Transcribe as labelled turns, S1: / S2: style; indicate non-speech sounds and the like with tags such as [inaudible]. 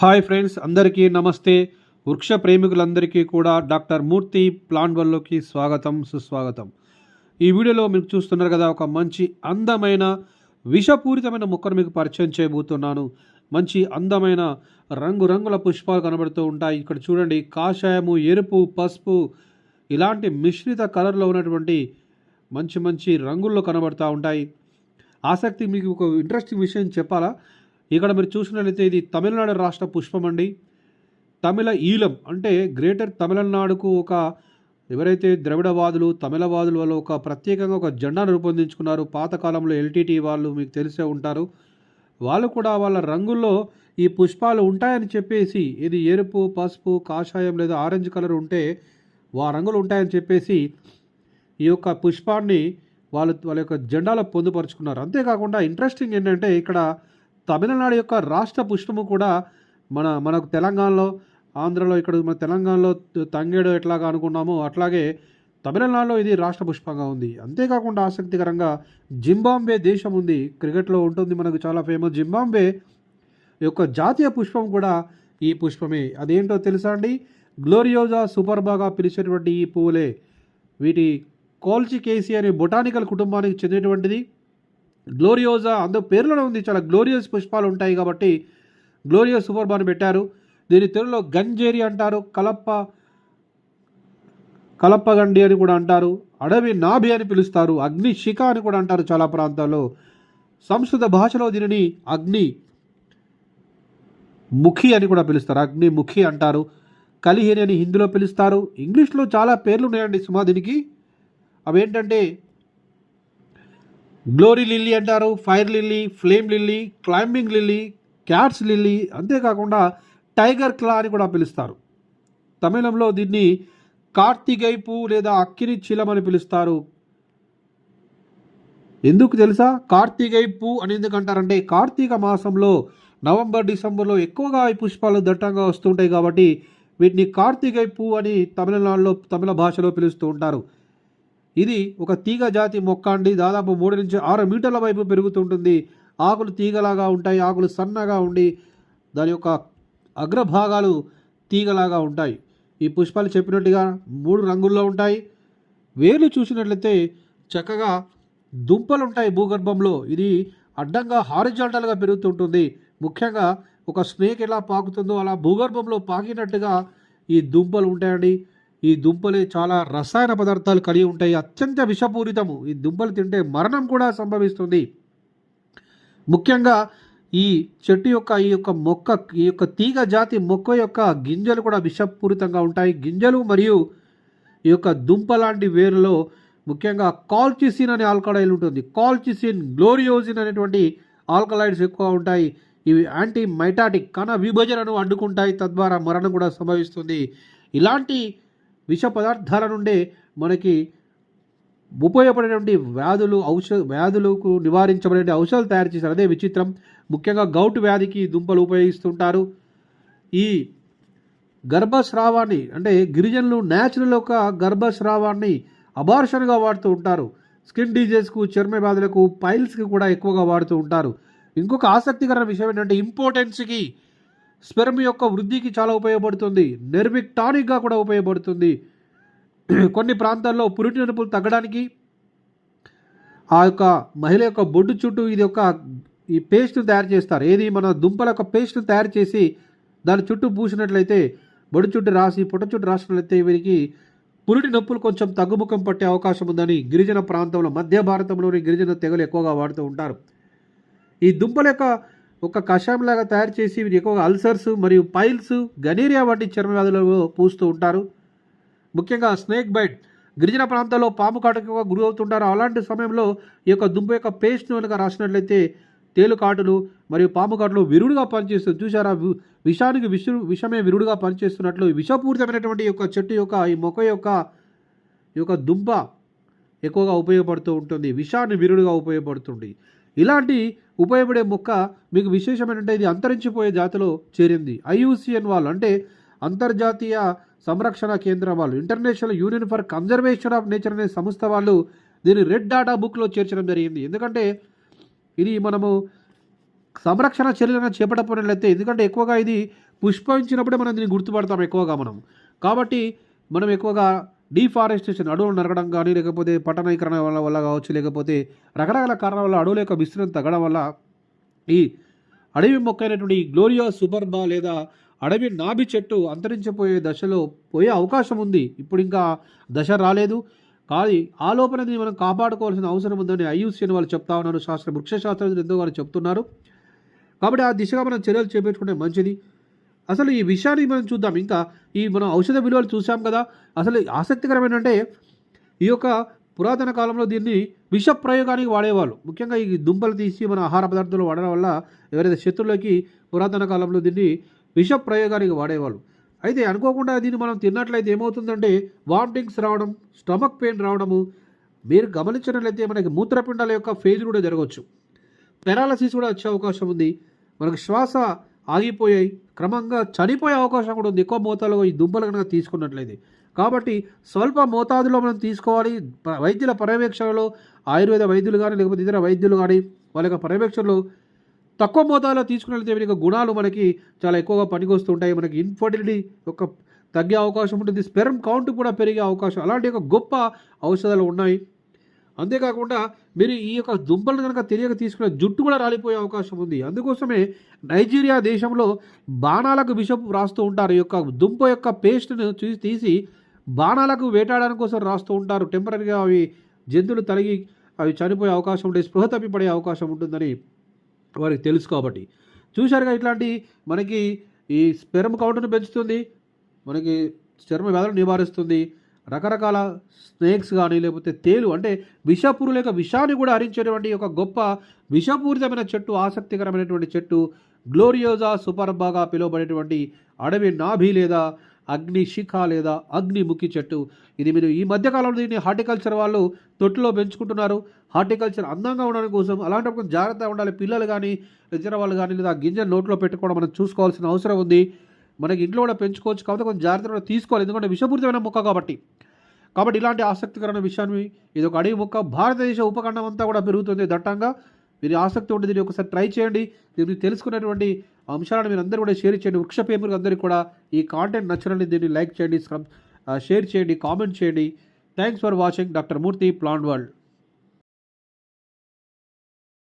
S1: Hi friends అందరికీ నమస్తే. వృక్ష ప్రేమికులందరికీ కూడా డాక్టర్ మూర్తి ప్లాంట్వల్లోకి స్వాగతం సుస్వాగతం. ఈ వీడియోలో మీరు చూస్తున్నారు కదా ఒక మంచి అందమైన విషపూరితమైన మొక్కను మీకు పరిచయం చేయబోతున్నాను. మంచి అందమైన రంగురంగుల పుష్పాలు కనబడుతూ ఉంటాయి. ఇక్కడ చూడండి కాషాయము ఎరుపు పసుపు ఇలాంటి మిశ్రిత కలర్లో ఉన్నటువంటి మంచి మంచి రంగుల్లో కనబడుతూ ఉంటాయి. ఆసక్తి మీకు ఒక ఇంట్రెస్టింగ్ విషయం చెప్పాలా? ఇక్కడ మీరు చూసినట్లయితే ఇది తమిళనాడు రాష్ట్ర పుష్పం అండి. తమిళ ఈలం అంటే గ్రేటర్ తమిళనాడుకు ఒక ఎవరైతే ద్రవిడవాదులు తమిళవాదులు వాళ్ళు ఒక ప్రత్యేకంగా ఒక జెండాను రూపొందించుకున్నారు పాతకాలంలో ఎల్టీటీ వాళ్ళు మీకు తెలిసే ఉంటారు. వాళ్ళు కూడా వాళ్ళ రంగుల్లో ఈ పుష్పాలు ఉంటాయని చెప్పేసి ఇది ఎరుపు పసుపు కాషాయం లేదా ఆరెంజ్ కలర్ ఉంటే ఆ రంగులు ఉంటాయని చెప్పేసి ఈ యొక్క పుష్పాన్ని వాళ్ళు వాళ్ళ యొక్క జెండాలో పొందుపరుచుకున్నారు. అంతేకాకుండా ఇంట్రెస్టింగ్ ఏంటంటే ఇక్కడ తమిళనాడు యొక్క రాష్ట్ర పుష్పము కూడా మన మనకు తెలంగాణలో ఆంధ్రలో ఇక్కడ మన తెలంగాణలో తంగేడు ఎట్లాగా అనుకున్నామో అట్లాగే తమిళనాడులో ఇది రాష్ట్ర పుష్పంగా ఉంది. అంతేకాకుండా ఆసక్తికరంగా జింబాంబే దేశం ఉంది. క్రికెట్లో ఉంటుంది మనకు చాలా ఫేమస్ జింబాంబే యొక్క జాతీయ పుష్పం కూడా ఈ పుష్పమే. అదేంటో తెలుసా అండి? గ్లోరియోజా సూపర్బాగా పిలిచేటువంటి ఈ పువ్వులే వీటి కోల్చికేసి అనే బొటానికల్ కుటుంబానికి చెందినటువంటిది. గ్లోరియోజా అందు పేరులోనే ఉంది చాలా గ్లోరియస్ పుష్పాలు ఉంటాయి కాబట్టి గ్లోరియస్ సూపర్ బాన్ పెట్టారు. దీని తెలుగులో గంజేరి అంటారు కలప్ప కలప్పగండి అని కూడా అంటారు అడవి నాభి అని పిలుస్తారు అగ్ని శిఖ అని కూడా అంటారు చాలా ప్రాంతాల్లో. సంస్కృత భాషలో దీనిని అగ్ని ముఖి అని కూడా పిలుస్తారు అగ్ని ముఖి అంటారు. కలిహిరి అని హిందీలో పిలుస్తారు. ఇంగ్లీష్లో చాలా పేర్లు ఉన్నాయండి సుమా దీనికి. అవేంటంటే గ్లోరీ లిల్లీ అంటారు fire lily flame lily climbing lily cats lily అంతేకాకుండా టైగర్ క్లా అని కూడా పిలుస్తారు. తమిళంలో దీన్ని కార్తీగైపు లేదా అక్కిని చిలం అని పిలుస్తారు. ఎందుకు తెలుసా? కార్తీగైపు అని ఎందుకు అంటారంటే కార్తీక మాసంలో నవంబర్ డిసెంబర్లో ఎక్కువగా ఈ పుష్పాలు దట్టంగా వస్తుంటాయి కాబట్టి వీటిని కార్తీకై పువ్వు అని తమిళనాడులో తమిళ భాషలో పిలుస్తూ ఉంటారు. ఇది ఒక తీగ జాతి మొక్క అండి. దాదాపు మూడు నుంచి ఆరు మీటర్ల వైపు పెరుగుతుంటుంది. ఆకులు తీగలాగా ఉంటాయి. ఆకులు సన్నగా ఉండి దాని యొక్క అగ్రభాగాలు తీగలాగా ఉంటాయి. ఈ పుష్పాలు చెప్పినట్టుగా మూడు రంగుల్లో ఉంటాయి. వేర్లు చూసినట్లయితే చక్కగా దుంపలు ఉంటాయి భూగర్భంలో. ఇది అడ్డంగా హారిజాంటల్గా పెరుగుతుంటుంది. ముఖ్యంగా ఒక స్నేక్ ఎలా పాకుతుందో అలా భూగర్భంలో పాకినట్టుగా ఈ దుంపలు ఉంటాయండి. ఈ దుంపలు చాలా రసాయన పదార్థాలు కలిగి ఉంటాయి. అత్యంత విషపూరితము. ఈ దుంపలు తింటే మరణం కూడా సంభవిస్తుంది. ముఖ్యంగా ఈ చెట్టు యొక్క ఈ యొక్క మొక్క ఈ యొక్క తీగ జాతి మొక్క యొక్క గింజలు కూడా విషపూరితంగా ఉంటాయి. గింజలు మరియు ఈ యొక్క దుంప లాంటి వేరులో ముఖ్యంగా కాల్చిసిన్ అనే ఆల్కలైడ్ ఉంటుంది. కాల్చిసిన్ గ్లోరియోజిన్ అనేటువంటి ఆల్కలైడ్స్ ఎక్కువ ఉంటాయి. ఇవి యాంటీ మైటాటిక్ కణ విభజనను అడ్డుకుంటాయి. తద్వారా మరణం కూడా సంభవిస్తుంది. ఇలాంటి విష పదార్థాల నుండే మనకి ఉపయోగపడేటువంటి వ్యాధులు ఔషధ వ్యాధులకు నివారించబడే ఔషధాలు తయారు చేశారు. అదే విచిత్రం. ముఖ్యంగా గౌట్ వ్యాధికి దుంపలు ఉపయోగిస్తుంటారు. ఈ గర్భస్రావాన్ని అంటే గిరిజనులు న్యాచురల్ ఒక గర్భస్రావాన్ని అబార్షన్గా వాడుతూ ఉంటారు. స్కిన్ డిజీజ్కు చర్మ వ్యాధులకు పైల్స్కి కూడా ఎక్కువగా వాడుతూ ఉంటారు. ఇంకొక ఆసక్తికరమైన విషయం ఏంటంటే ఇంపార్టెన్స్కి స్పెర్మ్ యొక్క వృద్ధికి చాలా ఉపయోగపడుతుంది. నెర్విక్ టానిక్గా కూడా ఉపయోగపడుతుంది. [clears throat] కొన్ని ప్రాంతాల్లో పురిటి నొప్పులు తగ్గడానికి ఆ యొక్క మహిళ యొక్క బొడ్డు చుట్టూ ఇది ఒక ఈ పేస్ట్ను తయారు చేస్తారు. ఏది మన దుంపల యొక్క పేస్ట్ను తయారు చేసి దాని చుట్టూ పూసినట్లయితే బొడ్డు చుట్టూ రాసి పుట్ట చుట్టూ రాసినట్లయితే వీరికి పురిటి నొప్పులు కొంచెం తగ్గుముఖం పట్టే అవకాశం ఉందని గిరిజన ప్రాంతంలో మధ్య భారతంలోని గిరిజన తెగలు ఎక్కువగా వాడుతూ ఉంటారు. ఈ దుంపల యొక్క ఒక కషాయంలాగా తయారు చేసి ఎక్కువగా అల్సర్స్ మరియు పైల్స్ గనీరియా వంటి చర్మ వ్యాధులలో పూస్తూ ఉంటారు. ముఖ్యంగా స్నేక్ బైట్ గిరిజన ప్రాంతాల్లో పాము కాటుకు గురి అవుతుంటారు. అలాంటి సమయంలో ఈ యొక్క దుంప యొక్క పేస్ట్ను కనుక రాసినట్లయితే తేలుకాటులు మరియు పాము కాటులు విరుడుగా పనిచేస్తుంది చూసారా వి- విషానికి విషు విషమే విరుడుగా పనిచేస్తున్నట్లు విషపూరితమైనటువంటి యొక్క చెట్టు యొక్క ఈ మొక్క యొక్క ఈ యొక్క దుంప ఎక్కువగా ఉపయోగపడుతూ ఉంటుంది. విషాన్ని విరుడుగా ఉపయోగపడుతుంది. ఇలాంటి ఉపయోగపడే మొక్క మీకు విశేషమైనటువంటి ఇది అంతరించిపోయే జాతిలో చేరింది. ఐయుసిఎన్ వాళ్ళు అంటే అంతర్జాతీయ సంరక్షణ కేంద్రం వాళ్ళు international union for conservation of nature అనే సంస్థ వాళ్ళు దీన్ని రెడ్ డాటా బుక్లో చేర్చడం జరిగింది. ఎందుకంటే ఇది మనము సంరక్షణ చర్యలను చేపట్టకపోయినట్లయితే ఎందుకంటే ఎక్కువగా ఇది పుష్పించినప్పుడే మనం దీన్ని గుర్తుపడతాం ఎక్కువగా మనం. కాబట్టి మనం ఎక్కువగా డీఫారెస్టేషన్ అడవులు నరకడం కానీ లేకపోతే పట్టణీకరణ వల్ల వల్ల కావచ్చు లేకపోతే రకరకాల కారణాల వల్ల అడవుల యొక్క విస్తృతి తగ్గడం వల్ల ఈ అడవి మొక్క అయినటువంటి గ్లోరియా సూపర్బా లేదా అడవి నాభి చెట్టు అంతరించిపోయే దశలో పోయే అవకాశం ఉంది. ఇప్పుడు ఇంకా దశ రాలేదు. కానీ ఆ లోపలది మనం కాపాడుకోవాల్సిన అవసరం ఉందని ఐయుసిఎన్ వాళ్ళు చెప్తా ఉన్నారు. శాస్త్ర వృక్ష శాస్త్రజ్ఞులు ఎంతో వాళ్ళు చెప్తున్నారు. కాబట్టి ఆ దిశగా మనం చర్యలు చేపట్టుకుంటే మంచిది. అసలు ఈ విషయాన్ని మనం చూద్దాం. ఇంకా ఈ మనం ఔషధ విలువలు చూసాం కదా. అసలు ఆసక్తికరమైన అంటే ఈ యొక్క పురాతన కాలంలో దీన్ని విష ప్రయోగానికి వాడేవాళ్ళు. ముఖ్యంగా ఈ దుంపలు తీసి మన ఆహార పదార్థాలు వాడడం వల్ల ఎవరైతే శత్రులకి పురాతన కాలంలో దీన్ని విష ప్రయోగానికి వాడేవాళ్ళు. అయితే అనుకోకుండా దీన్ని మనం తిన్నట్లయితే ఏమవుతుందంటే వామిటింగ్స్ రావడం స్టమక్ పెయిన్ రావడము మీరు గమనించినట్లయితే మనకి మూత్రపిండాల యొక్క ఫెయిల్ కూడా జరగవచ్చు. పెరాలసిస్ కూడా వచ్చే అవకాశం ఉంది. మనకు శ్వాస ఆగిపోయాయి. క్రమంగా చనిపోయే అవకాశం కూడా ఉంది. ఎక్కువ మోతాదులో ఈ దుంపలు కనుక తీసుకున్నట్లయితే. కాబట్టి స్వల్ప మోతాదులో మనం తీసుకోవాలి. వైద్యుల పర్యవేక్షణలో ఆయుర్వేద వైద్యులు కానీ లేకపోతే ఇతర వైద్యులు కానీ వాళ్ళ యొక్క పర్యవేక్షణలో తక్కువ మోతాదులో తీసుకున్నట్లయితే వీరి గుణాలు మనకి చాలా ఎక్కువగా పనికొస్తుంటాయి. మనకి ఇన్ఫర్టిలిటీ యొక్క తగ్గే అవకాశం ఉంటుంది. స్పెర్మ్ కౌంట్ కూడా పెరిగే అవకాశం. అలాంటి ఒక గొప్ప ఔషధాలు ఉన్నాయి. అంతేకాకుండా మీరు ఈ యొక్క దుంపలను కనుక తెలియక తీసుకునే జుట్టు కూడా రాలిపోయే అవకాశం ఉంది. అందుకోసమే నైజీరియా దేశంలో బాణాలకు విషపు రాస్తూ ఉంటారు. ఈ యొక్క దుంప యొక్క పేస్ట్ను చూసి తీసి బాణాలకు వేటాడడానికి కోసం రాస్తూ ఉంటారు. టెంపరీగా అవి జంతువులు తలిగి అవి చనిపోయే అవకాశం ఉంటే స్పృహ తప్పిపడే అవకాశం ఉంటుందని వారికి తెలుసు కాబట్టి. చూశారుగా ఇట్లాంటి మనకి ఈ స్పెరమ్ కౌంట్ను పెంచుతుంది. మనకి చర్మ వ్యాధులు నివారిస్తుంది. రకరకాల స్నేక్స్ కానీ లేకపోతే తేలు అంటే విషపూరు లేక విషాన్ని కూడా హరించేటువంటి ఒక గొప్ప విషపూరితమైన చెట్టు ఆసక్తికరమైనటువంటి చెట్టు గ్లోరియోజా సుపర్బాగా పిలువబడేటువంటి అడవి నాభి లేదా అగ్ని శిఖ లేదా అగ్నిముఖి చెట్టు. ఇది మీరు ఈ మధ్యకాలంలో దీన్ని హార్టికల్చర్ వాళ్ళు తొట్టులో పెంచుకుంటున్నారు. హార్టికల్చర్ అందంగా ఉండడం కోసం అలాంటప్పుడు జాగ్రత్తగా ఉండాలి. పిల్లలు కానీ ఇతర వాళ్ళు కానీ లేదా గింజ నోట్లో పెట్టుకోవడం మనం చూసుకోవాల్సిన అవసరం ఉంది. మనకి ఇంట్లో కూడా పెంచుకోవచ్చు కాబట్టి కొంచెం జాగ్రత్త కూడా తీసుకోవాలి. ఎందుకంటే విషపూరితమైన మొక్క కాబట్టి. కాబట్టి ఇలాంటి ఆసక్తికరమైన విషయాన్ని ఇది ఒక అడవి మొక్క. భారతదేశ ఉపఖండం అంతా కూడా పెరుగుతుంది దట్టంగా. మీరు ఆసక్తి ఉంటే దీన్ని ఒకసారి ట్రై చేయండి. దీన్ని మీరు తెలుసుకున్నటువంటి అంశాలను మీరు అందరూ కూడా షేర్ చేయండి. వృక్ష పేపర్ అందరికీ కూడా ఈ కాంటెంట్ నచ్చినట్లయితే దీన్ని లైక్ చేయండి షేర్ చేయండి కామెంట్ చేయండి. Thanks for watching doctor Murthy plan world